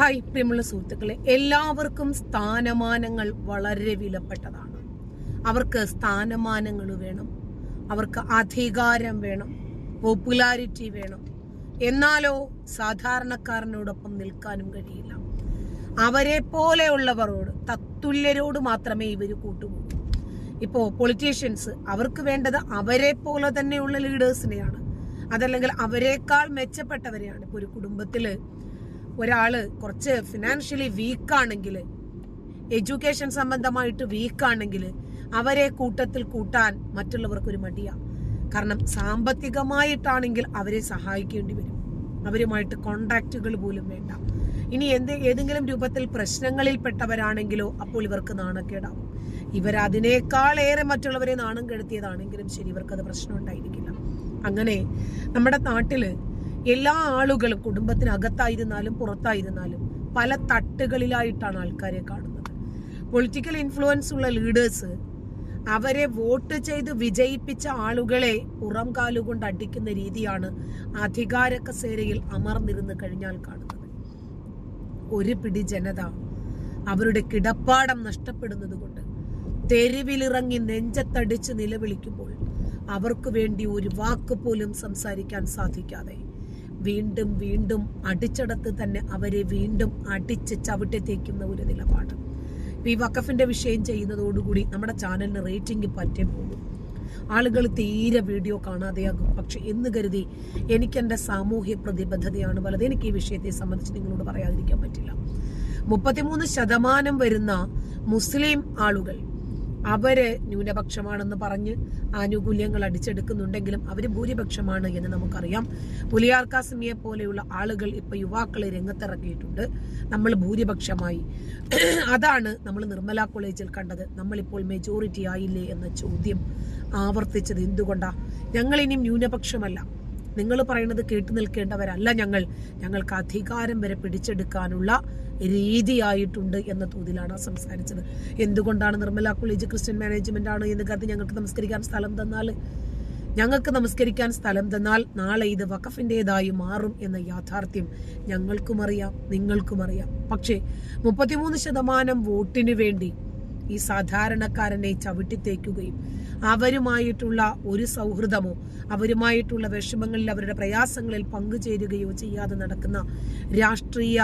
Hi പ്രിയമുള്ള സുഹൃത്തുക്കളെ. എല്ലാവർക്കും സ്ഥാനമാനങ്ങൾ വളരെ വിലപ്പെട്ടതാണ്. അവർക്ക് സ്ഥാനമാനങ്ങൾ വേണം. അവർക്ക് അധികാരം വേണം. പോപ്പുലാരിറ്റി വേണം. എന്നാലോ സാധാരണക്കാരനോടൊപ്പം നിൽക്കാനും കഴിയില്ല. അവരെ പോലെയുള്ളവരോട് തത്തുല്യരോട് മാത്രമേ ഇവർ കൂട്ടുപോകൂ. ഇപ്പോൾ പൊളിറ്റീഷ്യൻസ് അവർക്ക് വേണ്ടത് അവരെ പോലെ തന്നെയുള്ള ലീഡേഴ്സിനെയാണ് അതല്ലെങ്കിൽ അവരെക്കാൾ മെച്ചപ്പെട്ടവരെയാണ്. ഇപ്പോൾ ഒരു കുടുംബത്തിൽ ഒരാൾ കുറച്ച് ഫിനാൻഷ്യലി വീക്കാണെങ്കിൽ എഡ്യൂക്കേഷൻ സംബന്ധമായിട്ട് വീക്കാണെങ്കിൽ അവരെ കൂട്ടത്തിൽ കൂട്ടാൻ മറ്റുള്ളവർക്ക് ഒരു മടിയാ. കാരണം സാമ്പത്തികമായിട്ടാണെങ്കിൽ അവരെ സഹായിക്കേണ്ടി വരും. അവരുമായിട്ട് കോണ്ടാക്റ്റുകൾ പോലും വേണ്ട. ഇനി എന്ത് ഏതെങ്കിലും രൂപത്തിൽ പ്രശ്നങ്ങളിൽ പെട്ടവരാണെങ്കിലോ അപ്പോൾ ഇവർക്ക് നാണക്കേടാവും. ഇവർ അതിനേക്കാളേറെ മറ്റുള്ളവരെ നാണം കെടുത്തിയതാണെങ്കിലും ശരി ഇവർക്കത് പ്രശ്നം ഉണ്ടായിരിക്കില്ല അങ്ങനെ നമ്മുടെ നാട്ടിൽ എല്ലാ ആളുകളും കുടുംബത്തിനകത്തായിരുന്നാലും പുറത്തായിരുന്നാലും പല തട്ടുകളിലായിട്ടാണ് ആൾക്കാരെ കാണുന്നത്. പൊളിറ്റിക്കൽ ഇൻഫ്ലുവൻസ് ഉള്ള ലീഡേഴ്സ് അവരെ വോട്ട് ചെയ്ത് വിജയിപ്പിച്ച ആളുകളെ പുറം കാലുകൊണ്ട് അടിക്കുന്ന രീതിയാണ് അധികാര കസേരയിൽ അമർന്നിരുന്ന് കഴിഞ്ഞാൽ കാണുന്നത്. ഒരു പിടി ജനത അവരുടെ കിടപ്പാടം നഷ്ടപ്പെടുന്നത് കൊണ്ട് തെരുവിലിറങ്ങി നെഞ്ചത്തടിച്ച് നിലവിളിക്കുമ്പോൾ അവർക്ക് വേണ്ടി ഒരു വാക്ക് പോലും സംസാരിക്കാൻ സാധിക്കാതെ വീണ്ടും വീണ്ടും അടിച്ചടത്ത് തന്നെ അവരെ വീണ്ടും അടിച്ച് ചവിട്ടി തേക്കുന്ന ഒരു നിലപാട്. ഈ വക്കഫിന്റെ വിഷയം ചെയ്യുന്നതോടുകൂടി നമ്മുടെ ചാനലിന് റേറ്റിംഗ് പറ്റേ പോകും ആളുകൾ തീരെ വീഡിയോ കാണാതെയാകും. പക്ഷെ എന്ന് കരുതി എനിക്ക് എന്റെ സാമൂഹ്യ പ്രതിബദ്ധതയാണ് വലുത്. എനിക്ക് ഈ വിഷയത്തെ സംബന്ധിച്ച് നിങ്ങളോട് പറയാതിരിക്കാൻ പറ്റില്ല. മുപ്പത്തിമൂന്ന് ശതമാനം വരുന്ന മുസ്ലിം ആളുകൾ അവർ ന്യൂനപക്ഷമാണെന്ന് പറഞ്ഞ് ആനുകൂല്യങ്ങൾ അടിച്ചെടുക്കുന്നുണ്ടെങ്കിലും അവർ ഭൂരിപക്ഷമാണ് എന്ന് നമുക്കറിയാം. പുലിയാർ കാസിമിയെ പോലെയുള്ള ആളുകൾ ഇപ്പൊ യുവാക്കളെ രംഗത്തിറക്കിയിട്ടുണ്ട്. നമ്മൾ ഭൂരിപക്ഷമായി. അതാണ് നമ്മൾ നിർമ്മല കോളേജിൽ കണ്ടത്. നമ്മളിപ്പോൾ മെജോറിറ്റി ആയില്ലേ എന്ന ചോദ്യം ആവർത്തിച്ചത്. എന്തുകൊണ്ടാ? ഞങ്ങൾ ഇനിയും ന്യൂനപക്ഷമല്ല. നിങ്ങൾ പറയുന്നത് കേട്ടു നിൽക്കേണ്ടവരല്ല ഞങ്ങൾ. ഞങ്ങൾക്ക് അധികാരം വരെ പിടിച്ചെടുക്കാനുള്ള രീതിയായിട്ടുണ്ട് എന്ന തോതിലാണ് സംസാരിച്ചത്. എന്തുകൊണ്ടാണ് നിർമ്മല കോളേജ് ക്രിസ്ത്യൻ മാനേജ്മെന്റ് ആണ് എന്ന് കരുതി ഞങ്ങൾക്ക് നമസ്കരിക്കാൻ സ്ഥലം തന്നാൽ? ഞങ്ങൾക്ക് നമസ്കരിക്കാൻ സ്ഥലം തന്നാൽ നാളെ ഇത് വഖഫിന്റെതായി മാറും എന്ന യാഥാർത്ഥ്യം ഞങ്ങൾക്കും അറിയാം നിങ്ങൾക്കും അറിയാം. പക്ഷേ മുപ്പത്തിമൂന്ന് ശതമാനം വോട്ടിന് വേണ്ടി ഈ സാധാരണക്കാരനെ ചവിട്ടിത്തേക്കുകയും അവരുമായിട്ടുള്ള ഒരു സൗഹൃദമോ അവരുമായിട്ടുള്ള വിഷമങ്ങളിൽ അവരുടെ പ്രയാസങ്ങളിൽ പങ്കുചേരുകയോ ചെയ്യാതെ നടക്കുന്ന രാഷ്ട്രീയ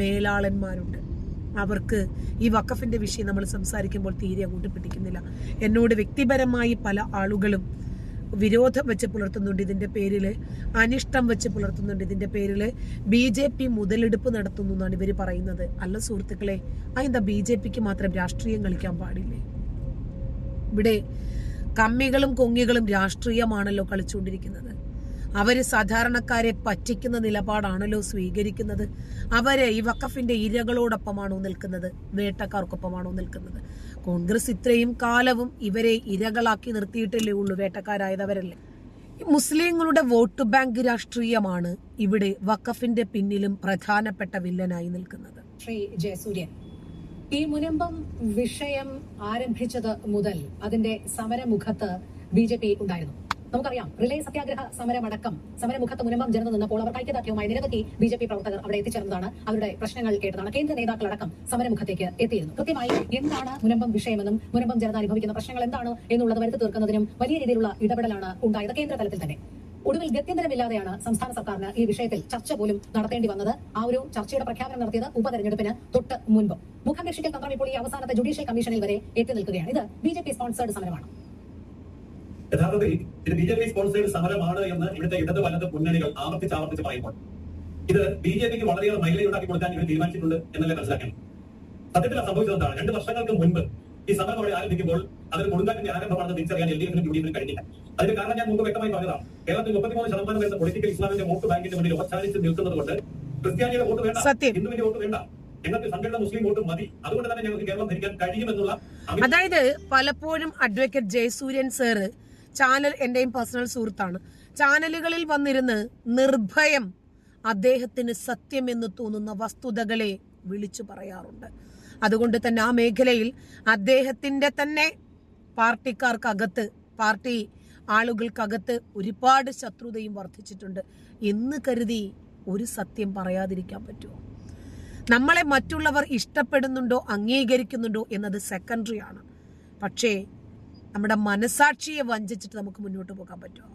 മേലാളന്മാരുണ്ട്. അവർക്ക് ഈ വഖഫിന്റെ വിഷയം നമ്മൾ സംസാരിക്കുമ്പോൾ തീരെ അങ്ങോട്ട് പിടിക്കുന്നില്ല. എന്നോട് വ്യക്തിപരമായി പല ആളുകളും വിരോധം വെച്ച് പുലർത്തുന്നുണ്ട് ഇതിന്റെ പേരിൽ അനിഷ്ടം വെച്ച് പുലർത്തുന്നുണ്ട് ഇതിന്റെ പേരിൽ ബി ജെ പി മുതലെടുപ്പ് നടത്തുന്നു എന്നാണ് ഇവർ പറയുന്നത്. അല്ല സുഹൃത്തുക്കളെ അതെന്താ ബി ജെ പിക്ക് മാത്രം രാഷ്ട്രീയം കളിക്കാൻ പാടില്ലേ? ഇവിടെ കമ്മികളും കൊങ്ങികളും രാഷ്ട്രീയമാണല്ലോ കളിച്ചുകൊണ്ടിരിക്കുന്നത്. അവർ സാധാരണക്കാരെ പറ്റിക്കുന്ന നിലപാടാണല്ലോ സ്വീകരിക്കുന്നത്. അവരെ ഈ വക്കഫിന്റെ ഇരകളോടൊപ്പമാണോ നിൽക്കുന്നത്? വേട്ടക്കാർക്കൊപ്പമാണോ നിൽക്കുന്നത്? കോൺഗ്രസ് ഇത്രയും കാലവും ഇവരെ ഇരകളാക്കി നിർത്തിയിട്ടല്ലേ ഉള്ളൂ വേട്ടക്കാരായതവരല്ലേ? മുസ്ലിങ്ങളുടെ വോട്ട് ബാങ്ക് രാഷ്ട്രീയമാണ് ഇവിടെ വക്കഫിന്റെ പിന്നിലും പ്രധാനപ്പെട്ട വില്ലനായി നിൽക്കുന്നത്. ശ്രീ ജയസൂര്യൻ ഈ മുനമ്പം വിഷയം ആരംഭിച്ചത് മുതൽ അതിന്റെ സമരമുഖത്ത് ബി ജെ പി ഉണ്ടായിരുന്നു. നമുക്കറിയാം റിലേ സത്യാഗ്രഹ സമരമടക്കം സമരമുഖത്ത് മുനമ്പം ജനത നിന്നപ്പോൾ അവർ ഐക്യദാർഢ്യവുമായി നിരവധി ബി ജെ പി പ്രവർത്തകർ അവിടെ എത്തിച്ചേർന്നതാണ്. അവരുടെ പ്രശ്നങ്ങൾ കേട്ടതാണ്. കേന്ദ്ര നേതാക്കളടക്കം സമരമുഖത്തേക്ക് എത്തിയിരുന്നു. കൃത്യമായി എന്താണ് മുനമ്പം വിഷയമെന്നും മുനമ്പം ജനത അനുഭവിക്കുന്ന പ്രശ്നങ്ങൾ എന്താണ് എന്നുള്ളത് വരുത്തി തീർക്കുന്നതിനും വലിയ രീതിയിലുള്ള ഇടപെടലാണ് ഉണ്ടായത് കേന്ദ്ര തലത്തിൽ തന്നെ. ഒടുവിൽ ഗത്യന്തരമില്ലാതെയാണ് സംസ്ഥാന സർക്കാരിന് ഈ വിഷയത്തിൽ ചർച്ച പോലും നടത്തേണ്ടി വന്നത്. ആ ഒരു ചർച്ചയുടെ പ്രഖ്യാപനം നടത്തിയത് ഉപതെരഞ്ഞെടുപ്പിന് തൊട്ട് മുൻപ്. മുഖം രക്ഷിക്കൽ തന്ത്രം ഇപ്പോൾ ഈ അവസാനത്തെ ജുഡീഷ്യൽ കമ്മീഷനിൽ വരെ എത്തി നിൽക്കുകയാണ്. ഇത് ബി ജെ പി സ്പോൺസേഡ് സമരമാണ്. യഥാർത്ഥത്തിൽ ഇത് ബി ജെ പി സ്പോൺസേഡ് സമരമാണ് എന്ന് ഇവിടുത്തെ ഇടത് വലത് മുന്നണികൾ ആവർത്തിച്ച് ആവർത്തിച്ച് പറയുമ്പോൾ ഇത് ബി ജെ പിക്ക് വളരെയേറെ മൈലേജ് ഉണ്ടാക്കി കൊടുക്കാൻ ഇവർ തീരുമാനിച്ചിട്ടുണ്ട് എന്നല്ലേ മനസ്സിലാക്കണം സത്യത്തിൽ സംഭവിച്ചത് എന്താണ് രണ്ട് വർഷങ്ങൾക്ക് മുൻപ് ഈ സമരം അവിടെ ആരംഭിക്കുമ്പോൾ അതിൽ കൊടുങ്കാറ്റിന്റെ ആരംഭമാണെന്ന് തിരിച്ചറിയാൻ എൽ ഡി എഫിനും യു ഡി എഫിനും കഴിഞ്ഞില്ല. അതിന്റെ കാരണം ഞാൻ മുമ്പ് വ്യക്തമായി പറഞ്ഞതാണ്. കേരളത്തിൽ മുപ്പത്തിമൂന്ന് ശതമാനം വരുന്ന പൊളിറ്റിക്കൽ ഇസ്ലാമിന്റെ വോട്ട് ബാങ്കിന്റെ മുന്നിൽ ഉപസാനിച്ച് നിൽക്കുന്നത് കൊണ്ട് ക്രിസ്ത്യാനിയുടെ വോട്ട് വേണ്ട ഹിന്ദുവിന്റെ വോട്ട് വേണ്ട ഞങ്ങൾക്ക് സംഘടന മുസ്ലിം വോട്ട് മതി. അതുകൊണ്ട് തന്നെ ഞങ്ങൾക്ക് കേരളം ഭരിക്കാൻ കഴിയുമെന്നുള്ള അതായത് പലപ്പോഴും അഡ്വക്കേറ്റ് ജയസൂര്യൻ സാറ് ചാനൽ എന്റെയും പേഴ്സണൽ സുഹൃത്താണ്. ചാനലുകളിൽ വന്നിരുന്ന് നിർഭയം അദ്ദേഹത്തിന് സത്യമെന്ന് തോന്നുന്ന വസ്തുതകളെ വിളിച്ചു പറയാറുണ്ട്. അതുകൊണ്ട് തന്നെ ആ മേഖലയിൽ അദ്ദേഹത്തിന്റെ തന്നെ പാർട്ടിക്കാർക്കകത്ത് പാർട്ടി ആളുകൾക്കകത്ത് ഒരുപാട് ശത്രുതയും വർദ്ധിച്ചിട്ടുണ്ട്. എന്ന് കരുതി ഒരു സത്യം പറയാതിരിക്കാൻ പറ്റുമോ? നമ്മളെ മറ്റുള്ളവർ ഇഷ്ടപ്പെടുന്നുണ്ടോ അംഗീകരിക്കുന്നുണ്ടോ എന്നത് സെക്കൻഡറി ആണ്. പക്ഷേ നമ്മുടെ മനസാക്ഷിയെ വഞ്ചിച്ചിട്ട് നമുക്ക് മുന്നോട്ട് പോകാൻ പറ്റുമോ?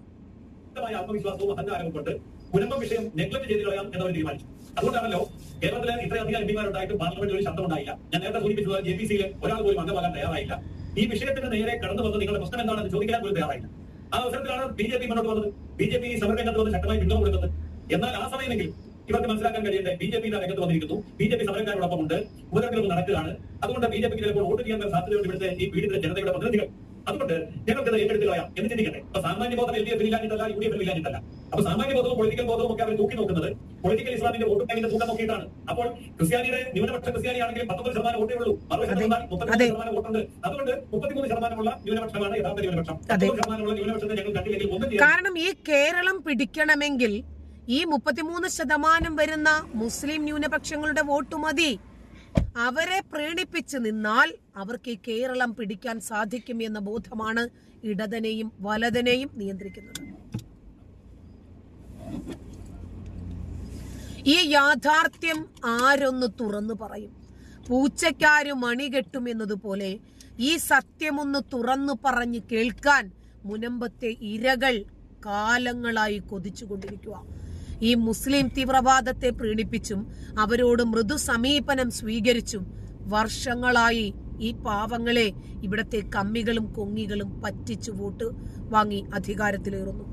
ആത്മവിശ്വാസവും അഹങ്കാരവും കൊണ്ട് മുനമ്പം വിഷയം നെഗ്ലക്ട് ചെയ്ത് കളയാം എന്നവർ തീരുമാനിച്ചു. അതുകൊണ്ടാണല്ലോ കേരളത്തിലെ ഇത്രയധികം എം പിമാരുണ്ടായിട്ട് പാർലമെന്റിൽ ഒരു ശബ്ദമുണ്ടായില്ല. ഞാൻ നേരത്തെ സൂചിപ്പിച്ചത് ജെ പി സിയിൽ ഒരാൾ പോലും അംഗമാകാൻ തയ്യാറായില്ല. ഈ വിഷയത്തിന് നേരെ കടന്നു വന്ന് നിങ്ങളുടെ പ്രശ്നം എന്താണെന്ന് ചോദിക്കാൻ പോലും തയ്യാറായില്ല. ആ അവസരത്തിലാണ് ബി ജെ പി മുന്നോട്ട് വന്നത്. ബി ജെ പി ഈ സമരരംഗത്ത് വന്ന് ശക്തമായി പിന്തുണ കൊടുക്കുന്നത്. എന്നാൽ ആ സമയമെങ്കിൽ ഇവർക്ക് മനസ്സിലാക്കാൻ കഴിയട്ടെ ബി ജെ പി രംഗത്ത് വന്നിരിക്കുന്നു. ബി ജെ പി സമരക്കാരോടൊപ്പം ഉണ്ട് ഉപതെരഞ്ഞെടുപ്പ് നടക്കുകയാണ്. അതുകൊണ്ട് ബി ജെ പിക്ക് ചിലപ്പോൾ വോട്ട് ചെയ്യാൻ സാധ്യതയുണ്ട് ഇവിടുത്തെ ഈ പീഡിത ജനതയുടെ പ്രതിനിധികൾ. അതുകൊണ്ട് ഞങ്ങൾക്ക് ഏറ്റെടുത്ത് കളയാം എന്ന് ചിന്തിക്കട്ടെ. അപ്പൊ സാമാന്യ ബോധം എൽ ഡി എഫിൽ ഇല്ലാഞ്ഞിട്ടല്ല യു ഡി എഫിൽ ഇല്ലാഞ്ഞിട്ടല്ല. അപ്പൊ സാമാന്യ ബോധവും പൊളിറ്റിക്കൽ ബോധവും ഒക്കെ അവർ തൂക്കി നോക്കുന്നത് പൊളിറ്റിക്കൽ ഇസ്ലാമിന്റെ വോട്ട് ബാങ്കിന്റെ തൂക്കം നോക്കിയിട്ടാണ്. അപ്പോൾ ക്രിസ്ത്യാനിയുടെ ന്യൂനപക്ഷ ക്രിസ്ത്യാനിയാണെങ്കിൽ പത്തൊമ്പത് ശതമാനം വോട്ടേ ഉള്ളൂ. അറുപത് ശതമാനം മുപ്പത്തി. ശതമാനം വോട്ടുണ്ട്. അതുകൊണ്ട് മുപ്പത്തിമൂന്ന് ശതമാനമുള്ള ന്യൂനപക്ഷമാണ് യഥാർത്ഥ ന്യൂനപക്ഷം. പത്തൊമ്പത് ശതമാനമുള്ള ന്യൂനപക്ഷത്തെ ഞങ്ങൾ കണ്ടില്ലെങ്കിൽ ഒന്നും കാരണം ഈ കേരളം പിടിക്കണമെങ്കിൽ ഈ മുപ്പത്തിമൂന്ന് ശതമാനം വരുന്ന മുസ്ലിം ന്യൂനപക്ഷങ്ങളുടെ വോട്ട് മതി. അവരെ പ്രീണിപ്പിച്ച് നിന്നാൽ അവർക്ക് ഈ കേരളം പിടിക്കാൻ സാധിക്കും എന്ന ബോധമാണ് ഇടതനെയും വലതനെയും നിയന്ത്രിക്കുന്നത്. ഈ യാഥാർത്ഥ്യം ആരൊന്ന് തുറന്നു പറയും? പൂച്ചക്കാരു മണി കെട്ടും എന്നതുപോലെ ഈ സത്യമൊന്ന് തുറന്നു പറഞ്ഞ് കേൾക്കാൻ മുനമ്പത്തെ ഇരകൾ കാലങ്ങളായി കൊതിച്ചുകൊണ്ടിരിക്കുക ഈ മുസ്ലിം തീവ്രവാദത്തെ പ്രീണിപ്പിച്ചും അവരോട് മൃദു സമീപനം സ്വീകരിച്ചും വർഷങ്ങളായി ഈ പാവങ്ങളെ ഇവിടത്തെ കമ്മികളും കൊങ്ങികളും പറ്റിച്ചു വോട്ട് വാങ്ങി അധികാരത്തിലേറുന്നു.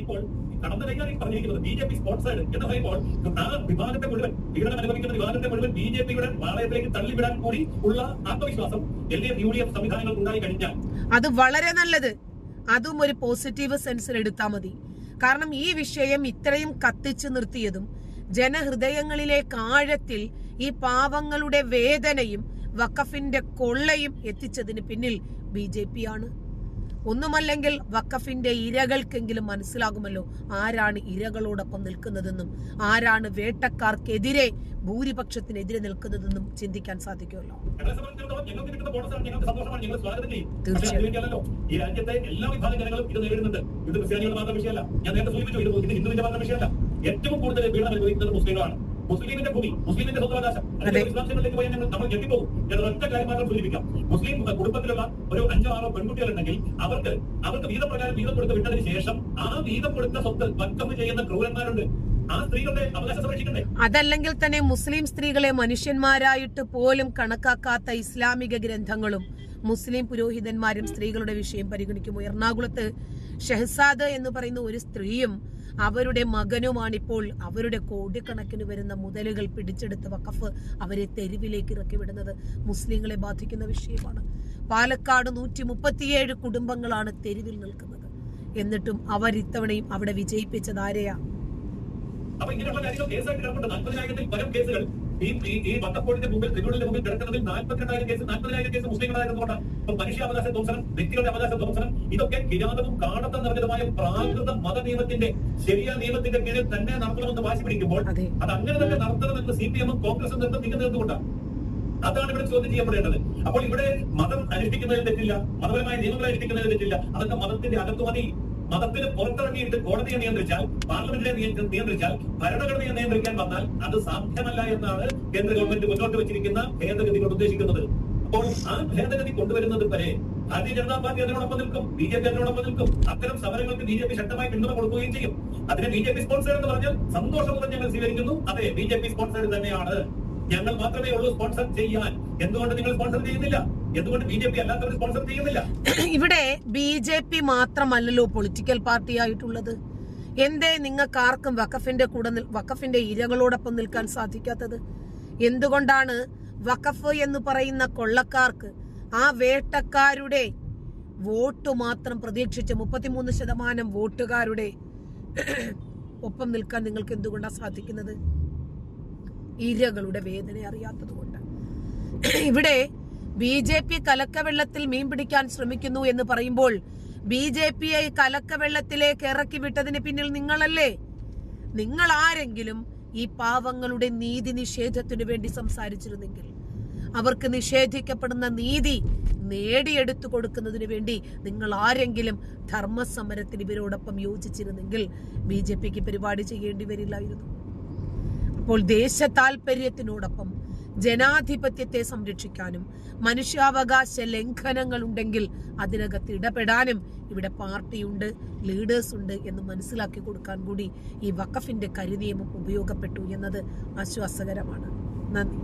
ഇപ്പോൾ കടന്ന കൈകാര്യം പറഞ്ഞിരിക്കുന്നത് ബി ജെ പി സ്പോൺസേഡ് എന്ന് പറയുമ്പോൾ ആ വിഭാഗത്തെ മുഴുവൻ പീഡനം അനുഭവിക്കുന്ന വിഭാഗത്തെ മുഴുവൻ ബി ജെ പിയുടെ പാളയത്തിലേക്ക് തള്ളിവിടാൻ കൂടി ഉള്ള ആത്മവിശ്വാസം L D F U D F സംവിധാനങ്ങൾക്ക് ഉണ്ടായി കഴിഞ്ഞാൽ അത് വളരെ നല്ലത്. അതും ഒരു പോസിറ്റീവ് സെൻസിൽ എടുത്താൽ മതി. കാരണം ഈ വിഷയം ഇത്രയും കത്തിച്ചു നിർത്തിയതും ജനഹൃദയങ്ങളിലെ കാഴത്തിൽ ഈ പാവങ്ങളുടെ വേദനയും വഖഫിന്റെ കൊള്ളയും എത്തിച്ചതിന് പിന്നിൽ ബി ജെ പി ആണ്. ഒന്നുമല്ലെങ്കിൽ വക്കഫിന്റെ ഇരകൾക്കെങ്കിലും മനസ്സിലാകുമല്ലോ ആരാണ് ഇരകളോടൊപ്പം നിൽക്കുന്നതെന്നും ആരാണ് വേട്ടക്കാർക്കെതിരെ ഭൂരിപക്ഷത്തിനെതിരെ നിൽക്കുന്നതെന്നും ചിന്തിക്കാൻ സാധിക്കുമല്ലോ. ഈ രാജ്യത്തെ എല്ലാ വിഭാഗം ജനങ്ങളും ഇത് നേരിടുന്നുണ്ട്. ഇത് ക്രിസ്ത്യാനികളുടെ മാത്രം വിഷയമല്ല. ഞാൻ നേരത്തെ സൂചിപ്പിച്ചു ഇത് ഇത് ഹിന്ദുവിന്റെ മാത്രം വിഷയമല്ല. ഏറ്റവും കൂടുതൽ പീഡനം അനുഭവിക്കുന്നത് മുസ്ലിങ്ങളാണ്. മുസ്ലിമിന്റെ ഭൂമി മുസ്ലിമിന്റെ സ്വന്തവകാശം വിശ്വാസങ്ങളിലേക്ക് പോയാൽ ഞങ്ങൾ നമ്മൾ ഞെട്ടിപ്പോകും. ഒറ്റ കാര്യം മാത്രം സൂചിപ്പിക്കാം. മുസ്ലിം കുടുംബത്തിലുള്ള ഒരു അഞ്ചോ ആറോ പെൺകുട്ടികളുണ്ടെങ്കിൽ അവർക്ക് അവർക്ക് വീതപ്രകാരം വീതം കൊടുത്ത് വിട്ടതിന് ശേഷം ആ വീതം കൊടുത്ത സ്വത്ത് വക്കം ചെയ്യുന്ന ക്രൂരന്മാരുണ്ട്. അതല്ലെങ്കിൽ തന്നെ മുസ്ലിം സ്ത്രീകളെ മനുഷ്യന്മാരായിട്ട് പോലും കണക്കാക്കാത്ത ഇസ്ലാമിക ഗ്രന്ഥങ്ങളും മുസ്ലിം പുരോഹിതന്മാരും സ്ത്രീകളുടെ വിഷയം പരിഗണിക്കുമോ എറണാകുളത്ത് ഷെഹസാദ് എന്ന് പറയുന്ന ഒരു സ്ത്രീയും അവരുടെ മകനുമാണിപ്പോൾ അവരുടെ കോടിക്കണക്കിന് വരുന്ന മുതലുകൾ പിടിച്ചെടുത്ത് വഖഫ് അവരെ തെരുവിലേക്ക് ഇറക്കി വിടുന്നത് മുസ്ലിങ്ങളെ ബാധിക്കുന്ന വിഷയമാണ്. പാലക്കാട് നൂറ്റി മുപ്പത്തിയേഴ് കുടുംബങ്ങളാണ് തെരുവിൽ നിൽക്കുന്നത്. എന്നിട്ടും അവർ ഇത്തവണയും അവിടെ വിജയിപ്പിച്ചത് ആരെയാ? ഇങ്ങനെയുള്ള പരം കേസുകൾ. ഈ ഈ വട്ടപ്പോഴിന്റെ മുമ്പിൽ ട്രിബ്യൂണലിന്റെ മുമ്പിൽ കിടക്കുന്നതിൽ നാൽപ്പത്തിരണ്ടായിരം കേസ് നാൽപ്പതിനായിരം കേസ് മുസ്ലിങ്ങളായിരുന്നുകൊണ്ടാണ് അപ്പൊ മനുഷ്യാവകാശ ധ്വംസനം വ്യക്തികളുടെ അവകാശ ധ്വംസനം ഇതൊക്കെ കിരാതവും കാണത്ത നിറഞ്ഞതുമായ പ്രാകൃത മത നിയമത്തിന്റെ ശരിയായ നിയമത്തിന്റെ കീഴിൽ തന്നെ നടത്തണമെന്ന് വാശി പിടിക്കുമ്പോൾ അത്. അങ്ങനെ തന്നെ നടത്തണമെന്ന് സി പി എമ്മും കോൺഗ്രസും നിർത്തം നിന്നുകൊണ്ടാണ് അതാണ് ഇവിടെ ചോദ്യം ചെയ്യപ്പെടേണ്ടത്. അപ്പോൾ ഇവിടെ മതം അനുഷ്ഠിക്കുന്നതിൽ തെറ്റില്ല മതപരമായ നിയമങ്ങൾ അനുഷ്ഠിക്കുന്നതിൽ തെറ്റില്ല അതൊക്കെ മതത്തിന്റെ അകത്ത് മതി മതത്തിന് പുറത്തിറങ്ങിയിട്ട് കോടതിയെ നിയന്ത്രിച്ചാൽ പാർലമെന്റിനെ നിയന്ത്രിച്ചാൽ ഭരണഘടനയെ നിയന്ത്രിക്കാൻ വന്നാൽ അത് സാധ്യമല്ല എന്നാണ് കേന്ദ്ര ഗവൺമെന്റ് മുന്നോട്ട് വെച്ചിരിക്കുന്ന ഭേദഗതികൾ ഉദ്ദേശിക്കുന്നത്. അപ്പോൾ ആ ഭേദഗതി കൊണ്ടുവരുന്നത് വരെ ഭാരതീയ ജനതാ പാർട്ടി അതിനോടൊപ്പം നിൽക്കും ബി ജെ പി അതിനോടൊപ്പം നിൽക്കും. അത്തരം സമരങ്ങൾക്ക് ബി ജെ പി ശക്തമായി പിന്തുണ കൊടുക്കുകയും ചെയ്യും. അതിനെ ബി ജെ പി സ്പോൺസർ എന്ന് പറഞ്ഞാൽ സന്തോഷപൂർവം ഞങ്ങൾ സ്വീകരിക്കുന്നു. അതെ ബി ജെ പി സ്പോൺസർ തന്നെയാണ്. ഞങ്ങൾ മാത്രമേ ഉള്ളൂ സ്പോൺസർ ചെയ്യാൻ. എന്തുകൊണ്ട് നിങ്ങൾ സ്പോൺസർ ചെയ്യുന്നില്ല? സ്പോൺസർ ചെയ്യുന്നില്ല? ഇവിടെ ബി ജെ പി മാത്രമല്ലല്ലോ പൊളിറ്റിക്കൽ പാർട്ടി ആയിട്ടുള്ളത്. എന്തേ നിങ്ങൾക്ക് ആർക്കും വഖഫിന്റെ കൂടെ വഖഫിന്റെ ഇരകളോടൊപ്പം നിൽക്കാൻ സാധിക്കാത്തത്? എന്തുകൊണ്ടാണ് വഖഫ് എന്ന് പറയുന്ന കൊള്ളക്കാർക്ക് ആ വേട്ടക്കാരുടെ വോട്ട് മാത്രം പ്രതീക്ഷിച്ച് മുപ്പത്തിമൂന്ന് ശതമാനം വോട്ടുകാരുടെ ഒപ്പം നിൽക്കാൻ നിങ്ങൾക്ക് എന്തുകൊണ്ടാണ് സാധിക്കുന്നത്? ഇരകളുടെ വേദന അറിയാത്തതുകൊണ്ട് ഇവിടെ ബി ജെ പി കലക്കവെള്ളത്തിൽ മീൻ പിടിക്കാൻ ശ്രമിക്കുന്നു എന്ന് പറയുമ്പോൾ ബി ജെ പിയെ കലക്കവെള്ളത്തിലേക്ക് ഇറക്കി വിട്ടതിന് പിന്നിൽ നിങ്ങളല്ലേ? നിങ്ങൾ ആരെങ്കിലും ഈ പാവങ്ങളുടെ നീതി നിഷേധത്തിനു വേണ്ടി സംസാരിച്ചിരുന്നെങ്കിൽ അവർക്ക് നിഷേധിക്കപ്പെടുന്ന നീതി നേടിയെടുത്തു കൊടുക്കുന്നതിന് വേണ്ടി നിങ്ങൾ ആരെങ്കിലും ധർമ്മസമരത്തിന് ഇവരോടൊപ്പം യോജിച്ചിരുന്നെങ്കിൽ ബി ജെ പിക്ക് പരിപാടി ചെയ്യേണ്ടി വരില്ലായിരുന്നു. അപ്പോൾ ദേശ താല്പര്യത്തിനോടൊപ്പം ജനാധിപത്യത്തെ സംരക്ഷിക്കാനും മനുഷ്യാവകാശ ലംഘനങ്ങൾ ഉണ്ടെങ്കിൽ അതിനകത്ത് ഇടപെടാനും ഇവിടെ പാർട്ടിയുണ്ട് ലീഡേഴ്സ് ഉണ്ട് എന്ന് മനസ്സിലാക്കി കൊടുക്കാൻ കൂടി ഈ വക്കഫിന്റെ കരിനിയമം ഉപയോഗപ്പെട്ടു എന്നത് ആശ്വാസകരമാണ്. നന്ദി.